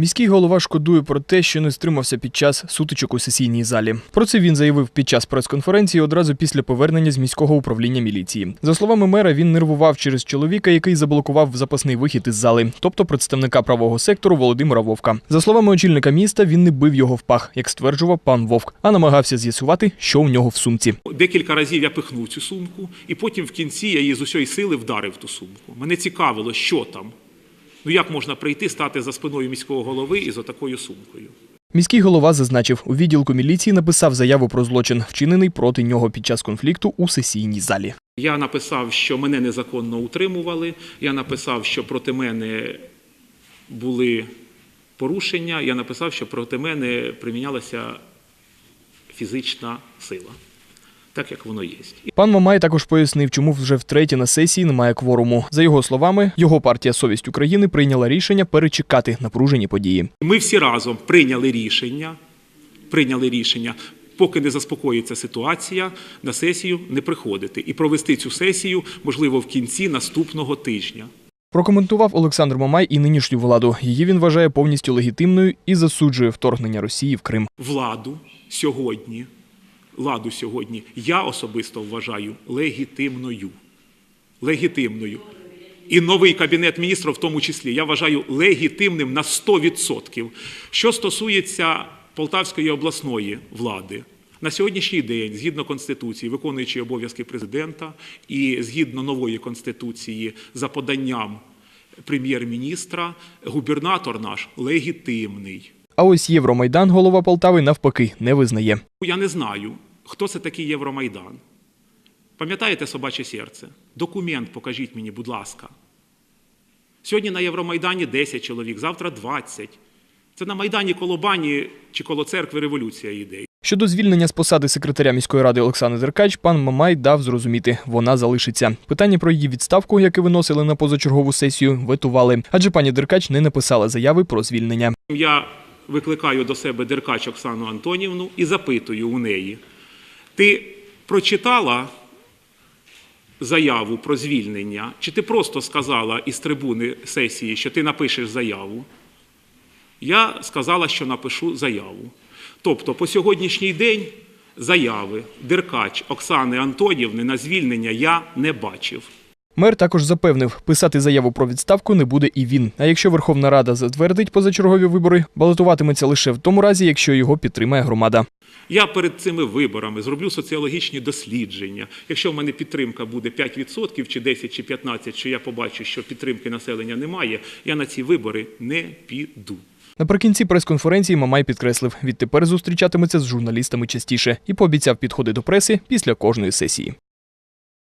Міський голова шкодує про те, що не стримався під час сутичок у сесійній залі. Про це він заявив під час прес-конференції одразу після повернення з міського управління міліції. За словами мера, він нервував через чоловіка, який заблокував запасний вихід із зали, тобто представника правого сектору Володимира Вовка. За словами очільника міста, він не бив його в пах, як стверджував пан Вовк, а намагався з'ясувати, що у нього в сумці. Декілька разів я пихнув цю сумку, і потім в кінці я її з усієї сили вдарив ту сумку. Мене цікавило, що там. Ну як можна прийти, стати за спиною міського голови із отакою сумкою? Міський голова зазначив, у відділку міліції написав заяву про злочин, вчинений проти нього під час конфлікту у сесійній залі. Я написав, що мене незаконно утримували. Я написав, що проти мене були порушення. Я написав, що проти мене примінялася фізична сила, так як воно є. Пан Мамай також пояснив, чому вже втретє на сесії немає кворуму. За його словами, його партія Совість України прийняла рішення перечекати напружені події. Ми всі разом прийняли рішення, прийняли рішення, поки не заспокоїться ситуація, на сесію не приходити і провести цю сесію, можливо, в кінці наступного тижня. Прокоментував Олександр Мамай і нинішню владу. Її він вважає повністю легітимною і засуджує вторгнення Росії в Крим. Владу сьогодні, владу сьогодні я особисто вважаю легітимною. Легітимною. І новий кабінет міністрів в тому числі я вважаю легітимним на 100%. Що стосується Полтавської обласної влади, на сьогоднішній день, згідно Конституції, виконуючи обов'язки президента і згідно нової Конституції за поданням прем'єр-міністра, губернатор наш легітимний. А ось Євромайдан голова Полтави навпаки не визнає. Я не знаю, хто це такий Євромайдан. Пам'ятаєте собаче серце? Документ покажіть мені, будь ласка. Сьогодні на Євромайдані 10 чоловік, завтра 20. Це на Майдані коло бані чи коло церкви революція йде. Щодо звільнення з посади секретаря міської ради Олександр Деркач, пан Мамай дав зрозуміти, вона залишиться. Питання про її відставку, яке виносили на позачергову сесію, ветували, адже пані Деркач не написала заяви про звільнення. Я викликаю до себе Деркач Оксану Антонівну і запитую у неї: ти прочитала заяву про звільнення, чи ти просто сказала із трибуни сесії, що ти напишеш заяву? Я сказала, що напишу заяву. Тобто, по сьогоднішній день заяви Деркач Оксани Антонівни на звільнення я не бачив. Мер також запевнив, писати заяву про відставку не буде і він. А якщо Верховна Рада затвердить позачергові вибори, балотуватиметься лише в тому разі, якщо його підтримає громада. Я перед цими виборами зроблю соціологічні дослідження. Якщо в мене підтримка буде 5% чи 10 чи 15, що я побачу, що підтримки населення немає, я на ці вибори не піду. Наприкінці прес-конференції Мамай підкреслив, відтепер зустрічатиметься з журналістами частіше і пообіцяв підходи до преси після кожної сесії.